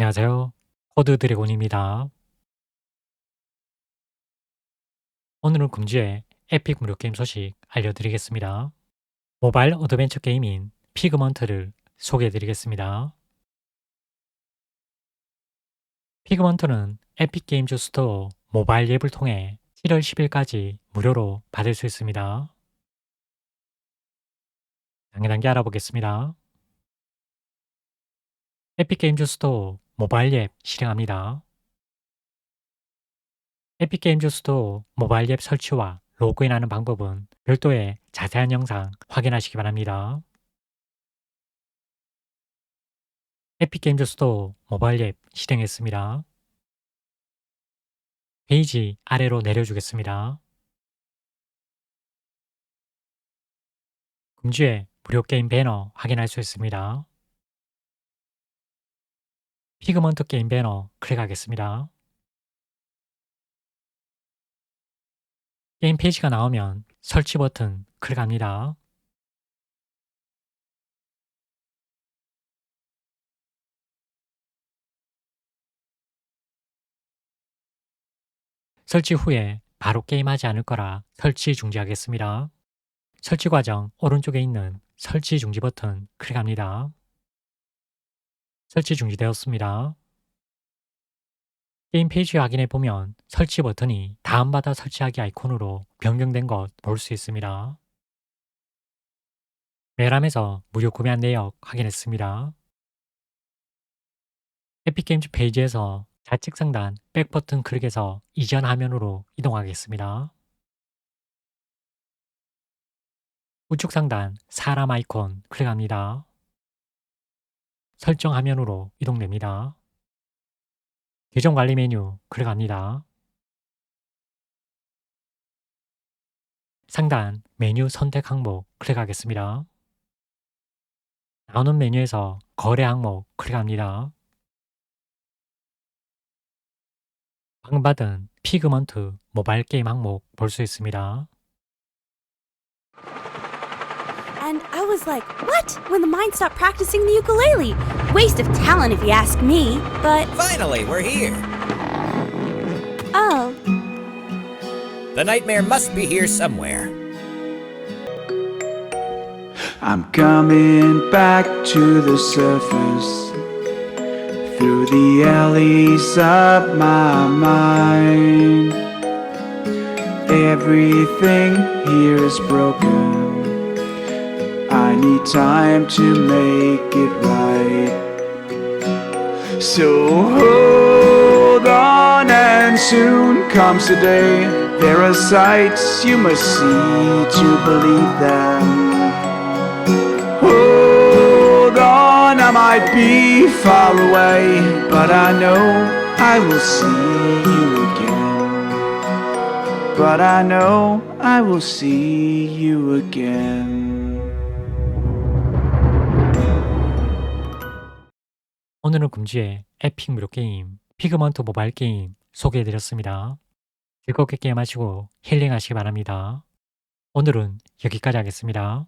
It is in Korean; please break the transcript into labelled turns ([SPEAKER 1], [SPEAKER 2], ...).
[SPEAKER 1] 안녕하세요. 코드 드래곤입니다. 오늘은 금주의 에픽 무료 게임 소식 알려드리겠습니다. 모바일 어드벤처 게임인 피그먼트를 소개해드리겠습니다. 피그먼트는 에픽 게임즈 스토어 모바일 앱을 통해 7월 10일까지 무료로 받을 수 있습니다. 단계 단계 알아보겠습니다. 에픽게임즈 스토어 모바일 앱 실행합니다. 에픽게임즈 스토어 모바일 앱 설치와 로그인하는 방법은 별도의 자세한 영상 확인하시기 바랍니다. 에픽게임즈 스토어 모바일 앱 실행했습니다. 페이지 아래로 내려주겠습니다. 금주의 무료 게임 배너 확인할 수 있습니다. 피그먼트 게임 배너 클릭하겠습니다. 게임 페이지가 나오면 설치 버튼 클릭합니다. 설치 후에 바로 게임하지 않을 거라 설치 중지하겠습니다. 설치 과정 오른쪽에 있는 설치 중지 버튼 클릭합니다. 설치 중지되었습니다. 게임 페이지 확인해 보면 설치 버튼이 다운받아 설치하기 아이콘으로 변경된 것 볼 수 있습니다. 메람에서 무료 구매한 내역 확인했습니다. 에픽게임즈 페이지에서 좌측 상단 백 버튼 클릭해서 이전 화면으로 이동하겠습니다. 우측 상단 사람 아이콘 클릭합니다. 설정 화면으로 이동됩니다. 계정 관리 메뉴 클릭합니다. 상단 메뉴 선택 항목 클릭하겠습니다. 나오는 메뉴에서 거래 항목 클릭합니다. 방금 받은 피그먼트 모바일 게임 항목 볼 수 있습니다.
[SPEAKER 2] And I was like, what? When the mind stopped practicing the ukulele. Waste of talent if you ask me. But,
[SPEAKER 3] Finally, we're here.
[SPEAKER 2] oh,
[SPEAKER 3] The nightmare must be here somewhere.
[SPEAKER 4] I'm coming back to the surface through the alleys of my mind. Everything here is broken. Need time to make it right. So hold on, and soon comes the day. There are sights you must see to believe them. Hold on, I might be far away, but I know I will see you again. But I know I will see you again.
[SPEAKER 1] 오늘은 금주의 에픽 무료 게임 피그먼트 모바일 게임 소개해드렸습니다. 즐겁게 게임하시고 힐링하시기 바랍니다. 오늘은 여기까지 하겠습니다.